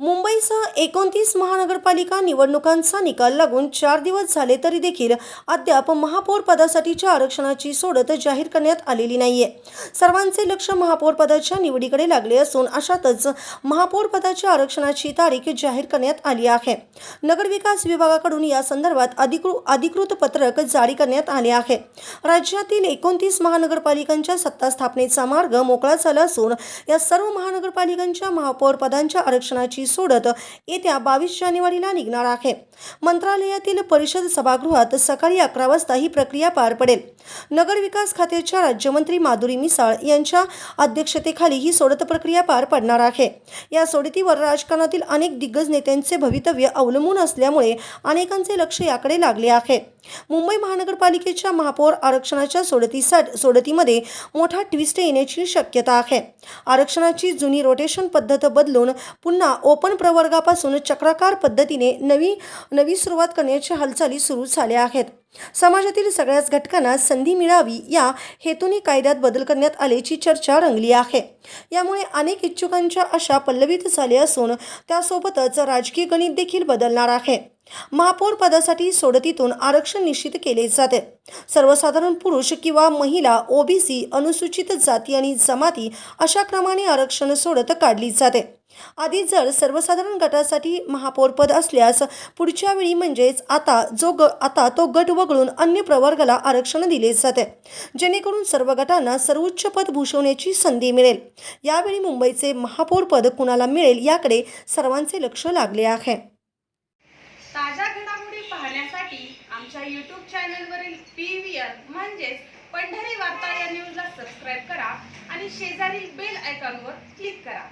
मुंबईसह एकोणतीस महानगरपालिका निवडणुकांचा निकाल लागून चार दिवस झाले तरी देखील अद्याप महापौर पदासाठीच्या आरक्षणाची सोडत जाहीर करण्यात आलेली नाहीये. सर्वांचे लक्ष महापौर पदाच्या निवडीकडे लागले असून अशातच महापौर पदाच्या आरक्षणाची तारीख जाहीर करण्यात आली आहे. नगरविकास विभागाकडून या संदर्भात अधिकृत अधिकृत पत्रक जारी करण्यात आले आहे. राज्यातील एकोणतीस महानगरपालिकांच्या सत्ता स्थापनेचा मार्ग मोकळा झाला असून या सर्व महानगरपालिकांच्या महापौर पदांच्या आरक्षणाची सोडत येत्या बावीस जानेवारीला निघणार आहे. मंत्रालयातील परिषद सभागृहात सकाळी अकरा वाजता ही प्रक्रिया पार पडेल. नगरविकास खात्याच्या राज्यमंत्री माधुरी मिसाळ यांच्या अध्यक्षतेखाली ही सोडत प्रक्रिया पार पडणार आहे. या सोडतीवर राजकारणातील अनेक दिग्गज नेत्यांचे भवितव्य अवलंबून असल्यामुळे अनेकांचे लक्ष याकडे लागले आहे. मुंबई महानगरपालिकेच्या महापौर आरक्षणाच्या सोडतीसाठी सोडतीमध्ये मोठा ट्विस्ट येण्याची शक्यता आहे. आरक्षणाची जुनी रोटेशन पद्धत बदलून पुन्हा ओपन प्रवर्गापासून चक्राकार पद्धतीने नवी नवी सुरुवात करण्याच्या हालचाली सुरू झाल्या आहेत. समाजातील सगळ्याच घटकांना संधी मिळावी या हेतूने कायद्यात बदल करण्यात आल्याची चर्चा रंगली आहे. यामुळे अनेक इच्छुकांच्या आशा पल्लवित झाल्या असून त्यासोबतच राजकीय गणित देखील बदलणार आहे. महापौर पदासाठी सोडतीतून आरक्षण निश्चित केले जाते. सर्वसाधारण पुरुष किंवा महिला ओबीसी अनुसूचित जाती आणि जमाती अशा क्रमाने आरक्षण सोडत काढली जाते. आधी जर सर्वसाधारण गटासाठी महापौरपद असल्यास पुढच्या वेळी म्हणजेच आता जो ग आता तो गट वगळून अन्य प्रवर्गाला आरक्षण दिले जाते. जेणेकरून सर्व गटांना सर्वोच्च पद भूषवण्याची संधी मिळेल. यावेळी मुंबईचे महापौरपद कुणाला मिळेल याकडे सर्वांचे लक्ष लागले आहे. ताज्या घडामोडी पाहण्यासाठी आमच्या यूट्यूब चॅनलवरील पी व्ही आर म्हणजेच पंढरी वार्ता या न्यूजला सबस्क्राईब करा आणि शेजारील बेल आयकॉनवर क्लिक करा.